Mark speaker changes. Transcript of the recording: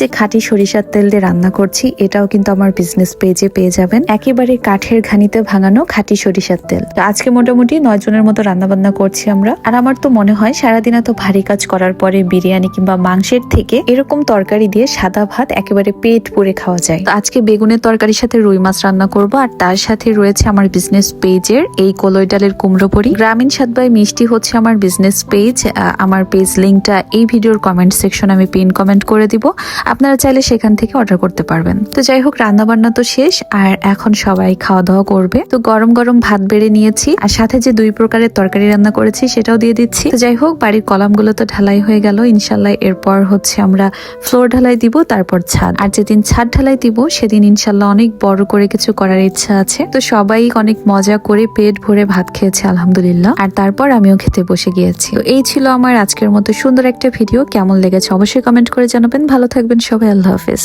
Speaker 1: যে খাঁটি সরিষার তেল দিয়ে রান্না করছি, এটাও কিন্তু আমার বিজনেস পেজে পেয়ে যাবেন। একেবারে কাঠের ঘানিতে ভাঙানো খাঁটি সরিষার তেল। তো আজকে মোটামুটি নয় জনের মতো রান্না বান্না করছি আমরা। আর আমার তো মনে হয় সারাদিন এত ভারী কাজ করার পরে বিরিয়ানি কিংবা মাংসের থেকে এরকম তরকারি দিয়ে সাদা ভাত একেবারে পেট পুরে খাওয়া যায়। তো আজকে বেগুনের তরকারির সাথে রুই মাছ রান্না করব, আর তার সাথে রয়েছে আমার বিজনেস পেজের এই কলই ডালের কুমড়ো বড়ি গ্রামীণ স্বাদ বাই মিষ্টি হচ্ছে আমার বিজনেস পেজ আমার পেজ লিঙ্কটা এই ভিডিওর কমেন্ট সেকশন আমি পিন কমেন্ট করে দিব। আপনারা চাইলে সেখান থেকে অর্ডার করতে পারবেন। তো যাই হোক রান্না বান্না তো শেষ, আর এখন সবাই খাওয়া দাওয়া করবে। তো গরম গরম ভাত বেড়ে নিয়েছি, আর সাথে যে দুই প্রকারের তরকারি রান্না করেছি সেটাও দিয়ে দিচ্ছি। তো যাই হোক, বাড়ির কলামগুলো তো ঢালাই হয়ে গেল। ইনশাল্লাহ এরপর হচ্ছে আমরা ফ্লোর ঢালাই দিব, তারপর ছাদ। আর যেদিন ছাদ ঢালাই দিব, সেদিন ইনশাল্লাহ অনেক বড় করে কিছু করার ইচ্ছা আছে। তো সবাই অনেক মজা করে পেট ভরে ভাত খেয়েছে, আলহামদুলিল্লাহ। আর তারপর আমিও খেতে বসে গিয়েছি। তো এই ছিল আমার আজকের মতো সুন্দর একটা ভিডিও। কেমন লেগেছে অবশ্যই কমেন্ট করে জানাবেন। ভালো থাকবেন সবাই আল্লাহ হাফেজ